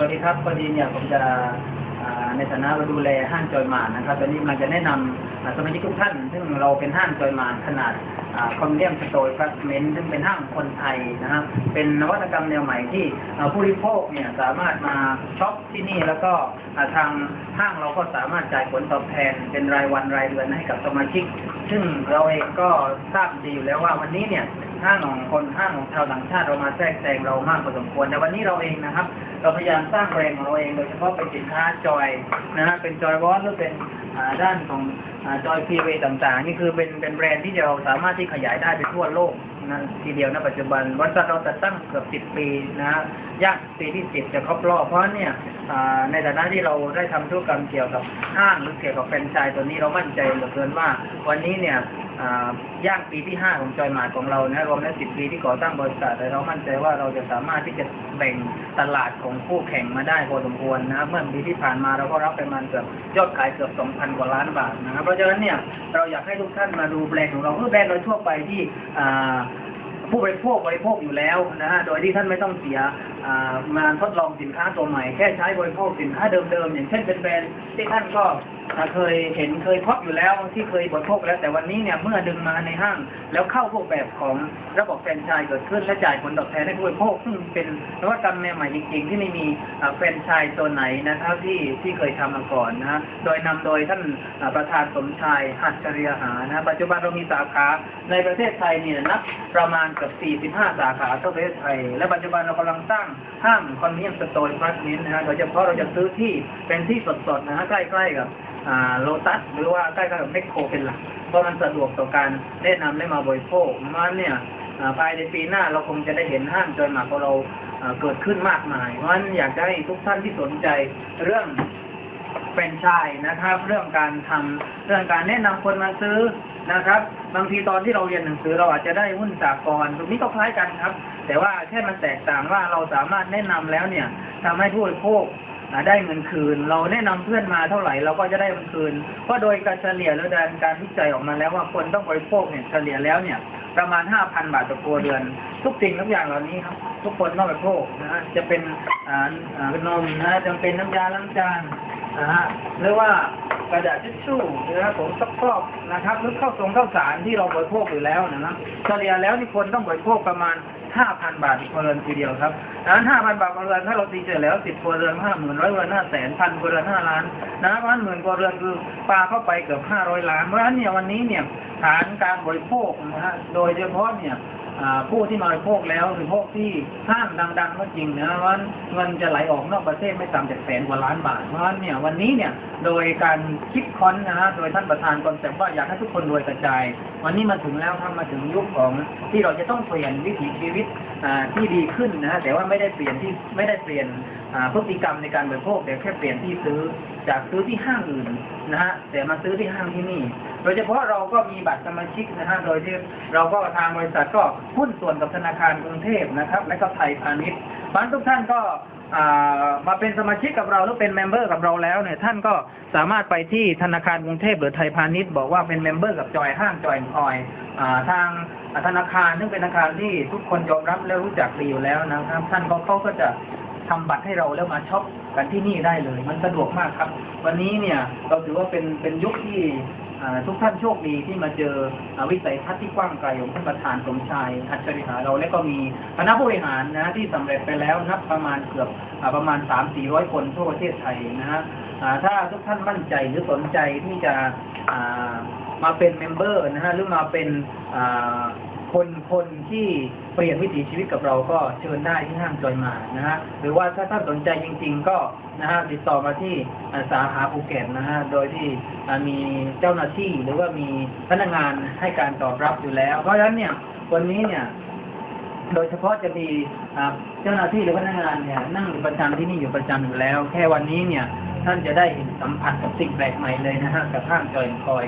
วัสดีครับพอดีเนี่ยผมจะในฐานะเราดูแลห้างจอยมานนะครับตอนนี้กำลังจะแนะนำอ่าสมาชิกทุกท่าน ซึ่งเราเป็นห้างจอยมานขนาดคอมเดียมสโตร์พลาสเมนซึ่งเป็นห้างคนไทยนะครับ เป็นนวัตกรรมแนวใหม่ที่ผู้บริโภคเนี่ยสามารถมาช็อปที่นี่แล้วก็ทางห้างเราก็สามารถจ่ายผลตอบแทน เป็นรายวันรายเดือนให้กับสมาชิก ซึ่งเราเองก็ทราบดีอยู่แล้วว่าวันนี้เนี่ย ห้างของคนห้างของชาวต่างชาติเรามาแทรกแซงเรามากพอสมควรแต่วันนี้เราเองนะครับ เราพยายามสร้างแบรนด์ของเราเอง โดยเฉพาะเป็นสินค้าจอยนะฮะเป็นจอยวอทหรือเป็นด้านของจอยพีเวต่างๆ นี่คือเป็นเป็นแบรนด์ที่เราสามารถที่ขยายได้ไปทั่วโลกนะทีเดียวนะปัจจุบันบริษัทเราจัดตั้งเกือบ10ปีนะฮะย่างปีที่10จะครบรอบเพราะเนี่ยในฐานะที่เราได้ทำธุรกรรมเกี่ยวกับห้างหรือเกี่ยวกับแฟรนไชส์ตัวนี้เรามั่นใจเหลือเกินว่า วันนี้เนี่ย ย่างปีที่ห้าของจอยหมาของเรานะรวมแล้วสิบปีที่ก่อตั้งบริษัทแต่เรามั่นใจว่าเราจะสามารถที่จะแบ่งตลาดของคู่แข่งมาได้พอสมควรนะเมื่อปีที่ผ่านมาเราก็รับไปมาณเกือบยอดขายเกือบสองพันกว่าล้านบาทนะครับเพราะฉะนั้นเนี่ยเราอยากให้ทุกท่านมาดูแบรนด์ของเราคือแบรนด์โดยทั่วไปที่อ่า ผู้บริโภคบริโภคอยู่แล้วนะฮะ โดยที่ท่านไม่ต้องเสียอ่ามาทดลองสินค้าตัวใหม่ แค่ใช้บริโภคสินค้าเดิมๆ อย่างเช่นเป็นแบรนด์ที่ท่านก็อ่าเคยเห็นเคยพบอยู่แล้วที่เคยบริโภคแล้วแต่วันนี้เนี่ยเมื่อดึงมาในห้าง แล้วเข้าพวกแบบของระบบแฟรนไชส์เกิดขึ้นและจ่ายผลตอบแทนให้ผู้บริโภคซึ่งเป็นนวัตกรรมใหม่ๆจริง ๆ ที่ไม่มีแฟรนไชส์ตัวไหนนะครับที่ที่เคยทำมาก่อนนะโดยนำโดยท่านประธานสมชายหัตถริยหานะปัจจุบันเรามีสาขาในประเทศไทยเนี่ยนับประมาณกือบ45 สาขาทั่วประเทศไทย และปัจจุบันเรากำลังสร้างห้างคอนเนียมสโตร์พาร์ทเมนต์นะฮะโดยเฉพาะเราจะซื้อที่เป็นที่สดๆนะฮะใกล้ๆกับโลตัสหรือว่าใกล้ๆกับเมคโครเป็นหลัก เพราะมันสะดวกต่อการแนะนำและมาบริโภคมันเนี่ยภายในปีหน้าเราคงจะได้เห็นห้างจอยหมากของเราเกิดขึ้นมากมายเพราะฉะนั้นอยากให้ทุกท่านที่สนใจเรื่อง แฟรนไชส์นะครับ เรื่องการทำเรื่องการแนะนำคนมาซื้อนะครับ บางทีตอนที่เราเรียนหนังสือเราอาจจะได้หุ้นสากลตรงนี้ก็คล้ายกันครับ แต่ว่าแค่มันแตกต่างว่าเราสามารถแนะนำแล้วเนี่ยทำให้ผู้บริโภคได้เงินคืน เราแนะนำเพื่อนมาเท่าไหร่เราก็จะได้เงินคืนเพราะโดยการเฉลี่ยแล้วการการวิจัยออกมาแล้วว่าคนต้องบริโภคเนี่ยเฉลี่ยแล้วเนี่ยประมาณ 5,000 บาทต่อครัวเรือน ทุกสิ่งทุกอย่างเหล่านี้ครับ ทุกคนต้องบริโภคนะจะเป็นอ่าอ่านมนะฮะจะเป็นน้ำยาล้างจาน นะฮะหรือว่ากระดาษทิชชู่นะครับผมซักฟอกนะครับหรือข้าวสงข้าวสารที่เราบริโภคอยู่แล้วนะครับเฉลี่ยแล้วนี่คนต้องบริโภคประมาณ 5,000 บาทครัวเรือนทีเดียวครับดังนั้น5,000 บาทครัวเรือนถ้าเราตีเฉลี่ยแล้ว 10ครัวเรือน5หมื่นร้อยครัวเรือน5แสนพันครัวเรือน5ล้านนะเพราะฉะนั้นหมื่นครัวเรือนคือปลาเข้าไปเกือบ500 ล้าน เพราะฉะนั้นเนี่ยวันนี้เนี่ยฐานการบริโภคนะฮะโดยเฉพาะเนี่ย ผู้ที่มาบริโภคแล้วบริโภคที่ห้างดัง ๆ ก็จริงนะว่าเงินจะไหลออกนอกประเทศไม่ต่ำจากแสนกว่าล้านบาทเพราะฉะนั้นเนี่ยวันนี้เนี่ยโดยการคิดค้นนะฮะโดยท่านประธานคอนเซ็ปต์ว่าอยากให้ทุกคนรวยกระจาย วันนี้มาถึงแล้วครับมาถึงยุคของที่เราจะต้องเปลี่ยนวิถีชีวิตอ่าที่ดีขึ้นนะฮะแต่ว่าไม่ได้เปลี่ยนที่ไม่ได้เปลี่ยนอ่าพฤติกรรมในการบริโภคแต่แค่เปลี่ยนที่ซื้อจากซื้อที่ห้างอื่นนะฮะแต่มาซื้อที่ห้างที่นี่ โดยเฉพาะเราก็มีบัตรสมาชิกนะฮะโดยที่เราก็ทางบริษัทก็หุ้นส่วนกับธนาคารกรุงเทพนะครับ และก็ไทยพาณิชย์เพราะฉะนั้นทุกท่านก็มาเป็นสมาชิกกับเราหรือเป็นเมมเบอร์กับเราแล้วเนี่ยท่านก็สามารถไปที่ธนาคารกรุงเทพหรือไทยพาณิชย์บอกว่าเป็นเมมเบอร์กับจอยห้างจอยออยอทางธนาคารซึ่งเป็นธนาคารที่ทุกคนยอมรับและรู้จักดีอยู่แล้วนะครับ ท่านก็เขาก็จะทำบัตรให้เราแล้วมาช็อป กันที่นี่ได้เลย มันสะดวกมากครับ วันนี้เนี่ยเราถือว่าเป็นเป็นยุคที่ทุกท่านโชคดีที่มาเจออวิสัยทัศน์ที่กว้างไกลของท่านประธานสมชายอัจฉริยะเราและก็มีคณะผู้บริหารนะที่สำเร็จไปแล้วนับประมาณเกือบอประมาณ 3 4 0 0 คนทั่วประเทศไทยนะฮะถ้าทุกท่านมั่นใจหรือสนใจที่จะามาเป็นเมมเบอร์นะฮะหรือมาเป็นอ คนคนที่เปลี่ยนวิถีชีวิตกับเราก็เชิญได้ที่ห้างจอยมานะฮะหรือว่าถ้าท่านสนใจจริง ๆ ก็นะฮะติดต่อมาที่สาขาภูเก็ตนะฮะโดยที่มีเจ้าหน้าที่หรือว่ามีพนักงานให้การตอบรับอยู่แล้ว เพราะฉะนั้นเนี่ยวันนี้เนี่ยโดยเฉพาะจะมีเจ้าหน้าที่หรือพนักงานเนี่ยนั่งอยู่ประจำที่นี่อยู่ประจำอยู่แล้ว แค่วันนี้เนี่ยท่านจะได้สัมผัสกับสิ่งแปลกใหม่เลยนะฮะกับห้างจอยคอย